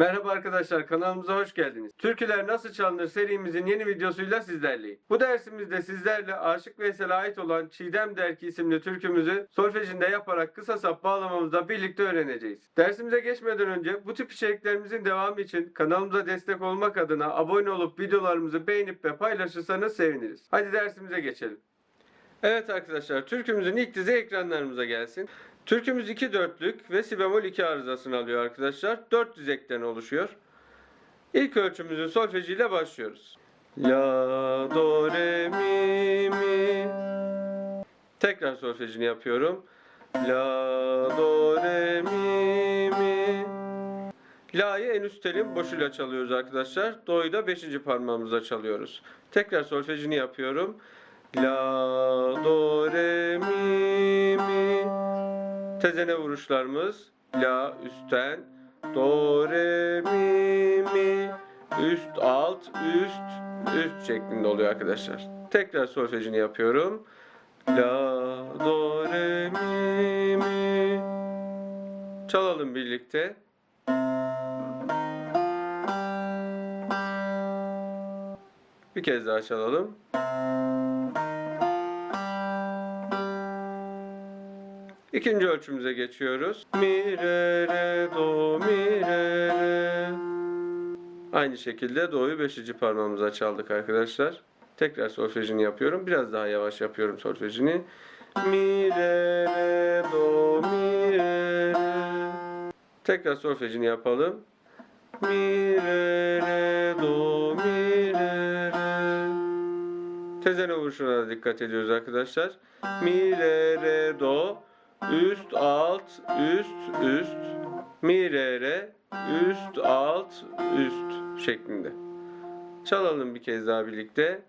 Merhaba arkadaşlar kanalımıza hoş geldiniz. Türküler nasıl çalınır serimizin yeni videosuyla sizlerleyim. Bu dersimizde sizlerle Aşık Veysel'e ait olan Çiğdem Derki isimli türkümüzü solfejinde yaparak kısa sap bağlamamızda birlikte öğreneceğiz. Dersimize geçmeden önce bu tip içeriklerimizin devamı için kanalımıza destek olmak adına abone olup videolarımızı beğenip ve paylaşırsanız seviniriz. Hadi dersimize geçelim. Evet arkadaşlar türkümüzün ilk dizi ekranlarımıza gelsin. Türkümüz 2 dörtlük ve si bemol 2 arızasını alıyor arkadaşlar. 4 dizekten oluşuyor. İlk ölçümüzün solfejiyle başlıyoruz. La, do, re, mi, mi. Tekrar solfejini yapıyorum. La, do, re, mi, mi. La'yı en üst telin boşuyla çalıyoruz arkadaşlar. Do'yu da 5. parmağımızla çalıyoruz. Tekrar solfejini yapıyorum. La, do, re, mi, mi. Tezene vuruşlarımız La üstten Do re mi mi Üst alt üst üst şeklinde oluyor arkadaşlar. Tekrar solfejini yapıyorum. La do re mi mi Çalalım birlikte. Bir kez daha çalalım. İkinci ölçümüze geçiyoruz. Mi, re, re, do, mi, re, re. Aynı şekilde do'yu beşinci parmağımıza çaldık arkadaşlar. Tekrar solfejini yapıyorum. Biraz daha yavaş yapıyorum solfejini. Mi, re, re, do, mi, re, re. Tekrar solfejini yapalım. Mi, re, re, do, mi, re, re. Tezene vuruşuna dikkat ediyoruz arkadaşlar. Mi, re, re, do. Üst, alt, üst, üst. Mi, re, re. Üst, alt, üst şeklinde. Çalalım bir kez daha birlikte.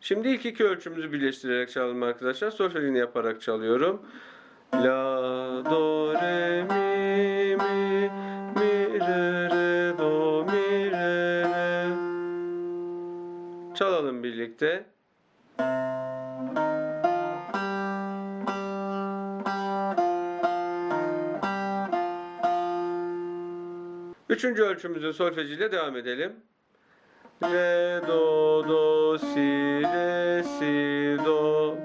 Şimdi ilk iki ölçümüzü birleştirerek çalalım arkadaşlar. Solfejini yaparak çalıyorum. La, do, re, mi, birlikte. Üçüncü ölçümüzün solfejiyle devam edelim. Re, do, do, si, re, si, do.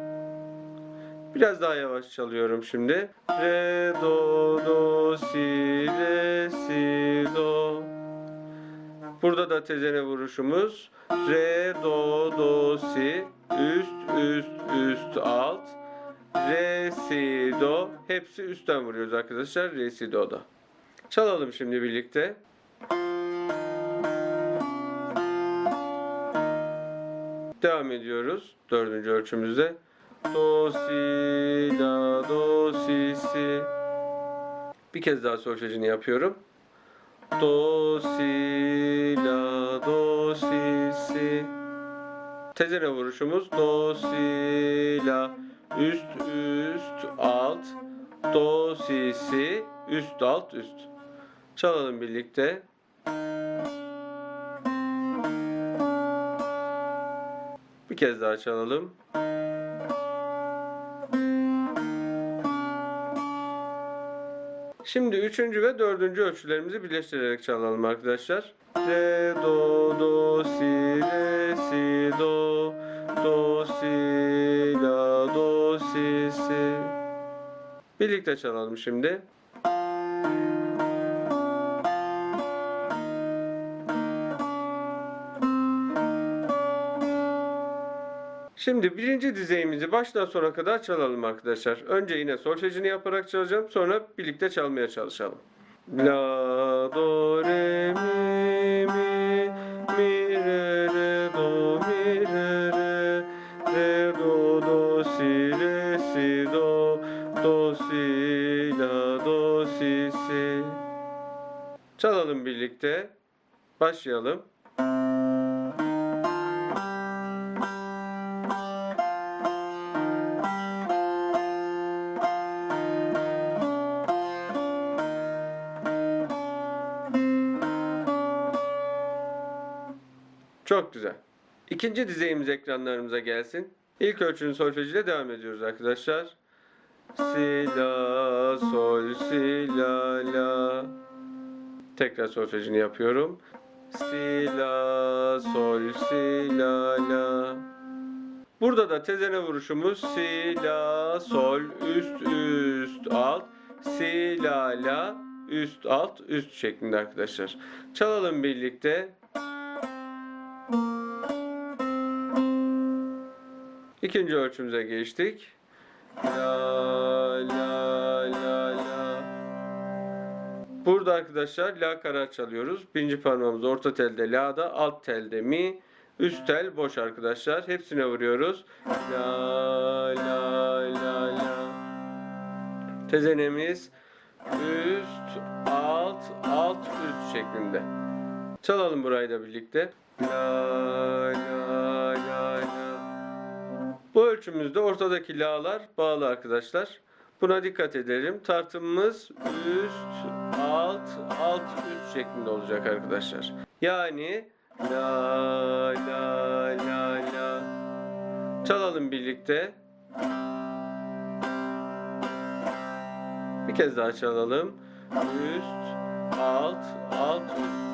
Biraz daha yavaş çalıyorum şimdi. Re, do, do, si, re, si, do. Burada da tezene vuruşumuz. Re, do, do, si. Üst, üst, üst, alt. Re, si, do. Hepsi üstten vuruyoruz arkadaşlar. Re, si, do da. Çalalım şimdi birlikte. Devam ediyoruz dördüncü ölçümüzde. Do, si, la, do, si, si. Bir kez daha solfejini yapıyorum. Do, si, la, do, si, si. Tezene vuruşumuz. Do, si, la. Üst, üst, alt. Do, si, si. Üst, alt, üst. Çalalım birlikte. Bir kez daha çalalım. Şimdi üçüncü ve dördüncü ölçülerimizi birleştirerek çalalım arkadaşlar. Re, do, do, si, re, si, do, do, si, la, do, si, si. Birlikte çalalım şimdi. Şimdi birinci dizeyimizi baştan sona kadar çalalım arkadaşlar. Önce yine solfejini yaparak çalacağım. Sonra birlikte çalmaya çalışalım. La, do, re, mi, mi, mi, re, re, do, mi, re, re, re, do, do, si, re, si, do, do, si, la, do, si, si. Çalalım birlikte. Başlayalım. İkinci dizeyimiz ekranlarımıza gelsin. İlk ölçünün solfejiyle devam ediyoruz arkadaşlar. si la sol si la la. Tekrar solfejini yapıyorum. Si la sol si la la. Burada da tezene vuruşumuz si la sol üst üst alt si la la üst alt üst şeklinde arkadaşlar. Çalalım birlikte. İkinci ölçümüze geçtik. La la la la. Burada arkadaşlar la karar çalıyoruz. Birinci parmağımız orta telde la'da, alt telde mi, üst tel boş arkadaşlar. Hepsine vuruyoruz. La la la la. Tezenemiz üst, alt, alt, üst şeklinde. Çalalım burayı da birlikte. La la. Bu ölçümüzde ortadaki la'lar bağlı arkadaşlar. Buna dikkat edelim. Tartımımız üst, alt, alt, üst şeklinde olacak arkadaşlar. Yani la la la la. Çalalım birlikte. Bir kez daha çalalım. Üst, alt, alt, üst.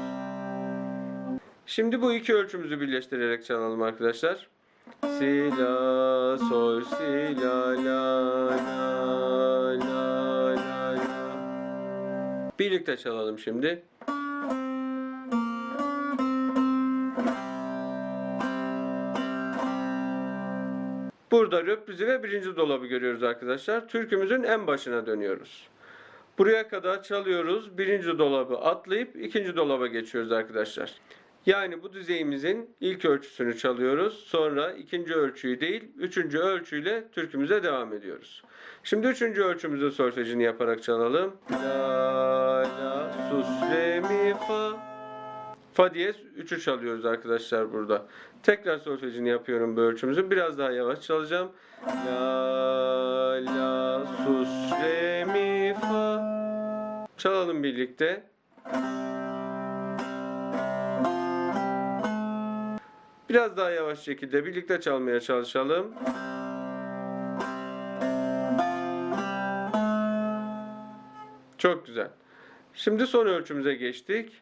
Şimdi bu iki ölçümüzü birleştirerek çalalım arkadaşlar. Si la sol si la la la la la la. Birlikte çalalım şimdi. Burada röprizi ve birinci dolabı görüyoruz arkadaşlar. Türkümüzün en başına dönüyoruz. Buraya kadar çalıyoruz. Birinci dolabı atlayıp ikinci dolaba geçiyoruz arkadaşlar. Yani bu düzeyimizin ilk ölçüsünü çalıyoruz. Sonra ikinci ölçüyü değil, üçüncü ölçüyle türkümüze devam ediyoruz. Şimdi üçüncü ölçümüzün solfejini yaparak çalalım. La, la, sus, re, mi, fa. Fa diyez 3'ü çalıyoruz arkadaşlar burada. Tekrar solfejini yapıyorum bu ölçümüzü. Biraz daha yavaş çalacağım. La, la, sus, re, mi, fa. Çalalım birlikte. Biraz daha yavaş şekilde birlikte çalmaya çalışalım. Çok güzel. Şimdi son ölçümüze geçtik.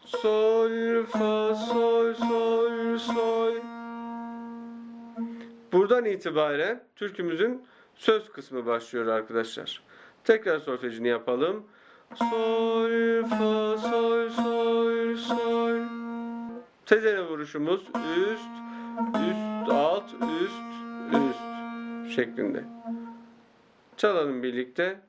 Sol, fa, sol, sol, sol. Buradan itibaren türkümüzün söz kısmı başlıyor arkadaşlar. Tekrar solfejini yapalım. Sol, fa, sol, sol, sol. Tezene vuruşumuz üst, üst, alt, üst, üst şeklinde. Çalalım birlikte.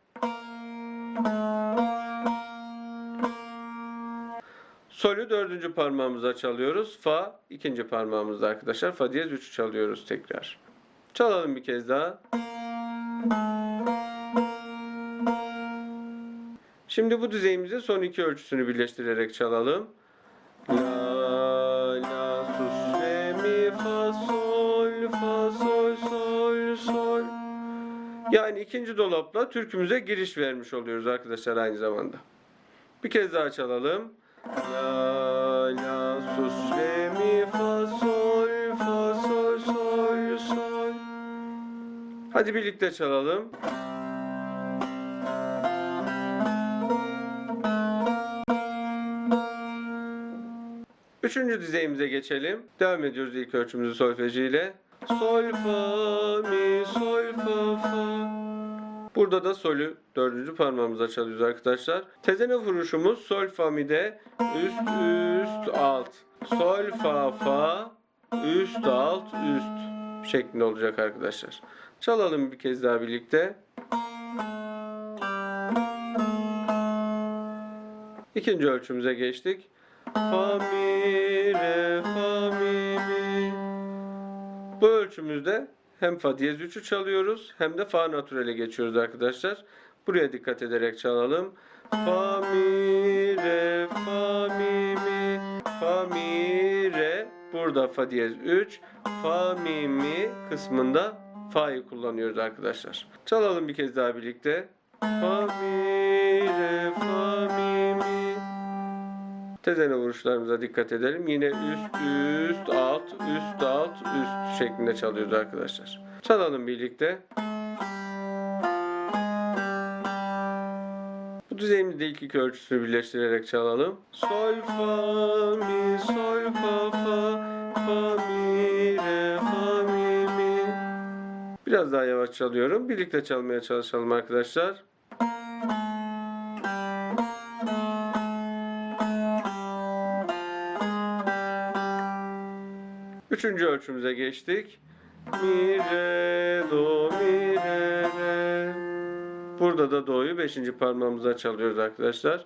Solü dördüncü parmağımıza çalıyoruz. Fa ikinci parmağımızda arkadaşlar. Fa diyez üçü çalıyoruz tekrar. Çalalım bir kez daha. Şimdi bu düzeyimizin son iki ölçüsünü birleştirerek çalalım. Yani ikinci dolapla türkümüze giriş vermiş oluyoruz arkadaşlar aynı zamanda. Bir kez daha çalalım. La, la, sus, re, mi, fa, sol, fa, sol, sol, sol. Hadi birlikte çalalım. Üçüncü düzeyimize geçelim. Devam ediyoruz ilk ölçümüzü solfejiyle. Sol, fa, mi, sol. Burada da solü dördüncü parmağımıza çalıyoruz arkadaşlar. Tezene vuruşumuz sol, fa, mi'de üst, üst, alt. Sol, fa, fa, üst, alt, üst şeklinde olacak arkadaşlar. Çalalım bir kez daha birlikte. İkinci ölçümüze geçtik. Fa mi re fa mi mi. Bu ölçümüzde hem fa diyez 3'ü çalıyoruz hem de fa natürele geçiyoruz arkadaşlar. Buraya dikkat ederek çalalım. Fa mi re fa mi mi fa mi re burada fa diyez 3 fa mi mi kısmında fa'yı kullanıyoruz arkadaşlar. Çalalım bir kez daha birlikte. Fa mi Tezene vuruşlarımıza dikkat edelim. Yine üst, üst, alt, üst, alt, üst şeklinde çalıyoruz arkadaşlar. Çalalım birlikte. Bu düzeyimizde ilk iki ölçüsünü birleştirerek çalalım. Sol, fa, mi, sol, fa, fa, fa, mi, re, fa, mi, mi. Biraz daha yavaş çalıyorum. Birlikte çalmaya çalışalım arkadaşlar. Üçüncü ölçümüze geçtik. Mi, re, do, mi, re, re. Burada da do'yu beşinci parmağımıza çalıyoruz arkadaşlar.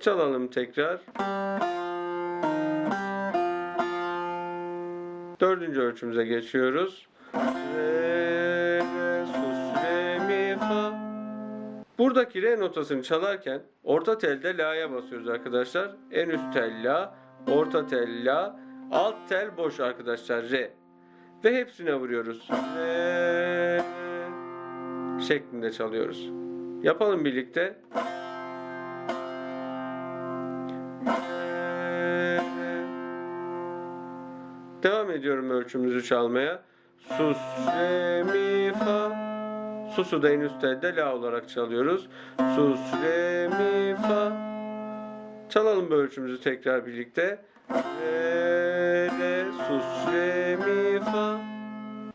Çalalım tekrar. Dördüncü ölçümüze geçiyoruz. Re, re, sus, re, mi, fa. Buradaki re notasını çalarken orta telde la'ya basıyoruz arkadaşlar. En üst tel la, orta tel la, alt tel boş arkadaşlar re. Ve hepsine vuruyoruz. Re, şeklinde çalıyoruz. Yapalım birlikte. Devam ediyorum ölçümüzü çalmaya. Sus, re, mi, fa. Sus'u da en üst telde la olarak çalıyoruz. Sus, re, mi, fa. Çalalım bu ölçümüzü tekrar birlikte. Re, sus, re, mi, fa.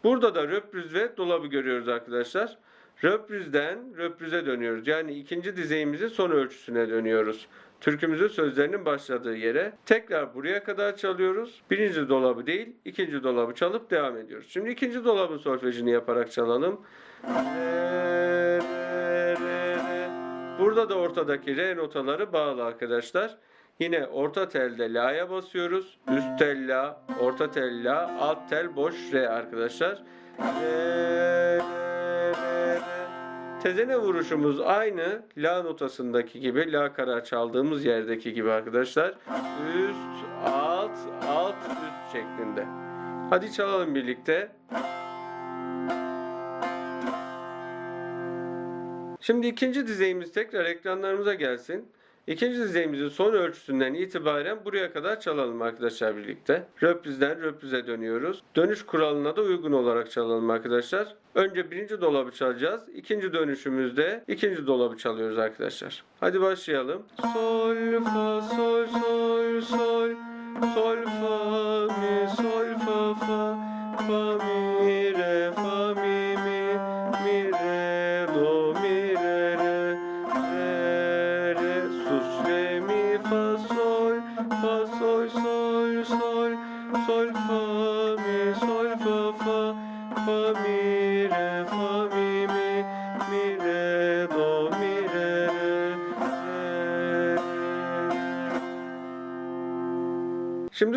Burada da röprüz ve dolabı görüyoruz arkadaşlar. Röprüzden röprüze dönüyoruz. Yani ikinci dizeyimizin son ölçüsüne dönüyoruz. Türkümüzün sözlerinin başladığı yere. Tekrar buraya kadar çalıyoruz. Birinci dolabı değil, ikinci dolabı çalıp devam ediyoruz. Şimdi ikinci dolabın solfejini yaparak çalalım. Re, re, re. Burada da ortadaki re notaları bağlı arkadaşlar. Yine orta telde la'ya basıyoruz. Üst tel la, orta tel la, alt tel boş re arkadaşlar. Re, re, re. Tezene vuruşumuz aynı la notasındaki gibi la kara çaldığımız yerdeki gibi arkadaşlar. Üst, alt, alt, üst şeklinde. Hadi çalalım birlikte. Şimdi ikinci dizeyimiz tekrar ekranlarımıza gelsin. İkinci dizeyimizin son ölçüsünden itibaren buraya kadar çalalım arkadaşlar birlikte. Röprizden röprize dönüyoruz. Dönüş kuralına da uygun olarak çalalım arkadaşlar. Önce birinci dolabı çalacağız. İkinci dönüşümüzde ikinci dolabı çalıyoruz arkadaşlar. Hadi başlayalım. Sol, fa, sol, sol, sol. Sol, fa, mi, sol, fa, fa. Fa, mi, re, fa, mi.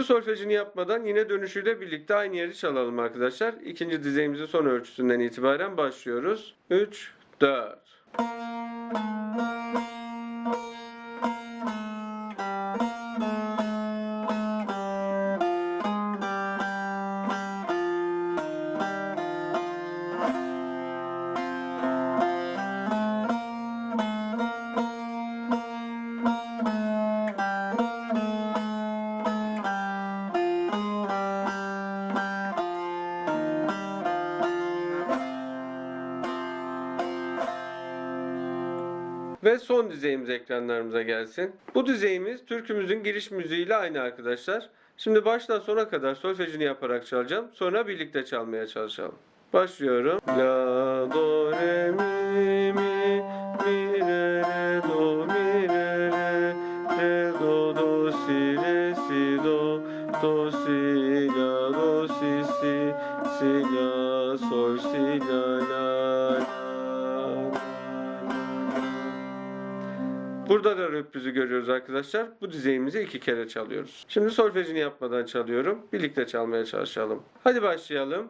Solfejini yapmadan yine dönüşüyle birlikte aynı yeri çalalım arkadaşlar. İkinci dizeyimizin son ölçüsünden itibaren başlıyoruz. 3, 4. Ve son düzeyimiz ekranlarımıza gelsin. Bu düzeyimiz türkümüzün giriş müziğiyle aynı arkadaşlar. Şimdi baştan sona kadar solfejini yaparak çalacağım. Sonra birlikte çalmaya çalışalım. Başlıyorum. La, do, re, mi, mi, mi, re, re, do, mi, re, re, re, do, do, si, re, si, do, do, si, la, do, si, si, si, la, sol, si, la, la, Burada da röprizü görüyoruz arkadaşlar. Bu düzeyimizi iki kere çalıyoruz. Şimdi solfejini yapmadan çalıyorum. Birlikte çalmaya çalışalım. Hadi başlayalım.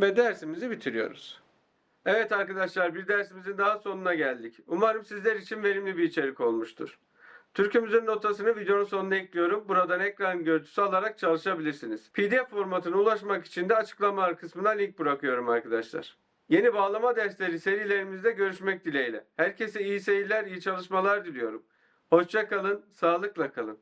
Ve dersimizi bitiriyoruz. Evet arkadaşlar bir dersimizin daha sonuna geldik. Umarım sizler için verimli bir içerik olmuştur. Türkümüzün notasını videonun sonuna ekliyorum. Buradan ekran görüntüsü alarak çalışabilirsiniz. PDF formatına ulaşmak için de açıklamalar kısmına link bırakıyorum arkadaşlar. Yeni bağlama dersleri serilerimizde görüşmek dileğiyle. Herkese iyi seyirler, iyi çalışmalar diliyorum. Hoşça kalın, sağlıkla kalın.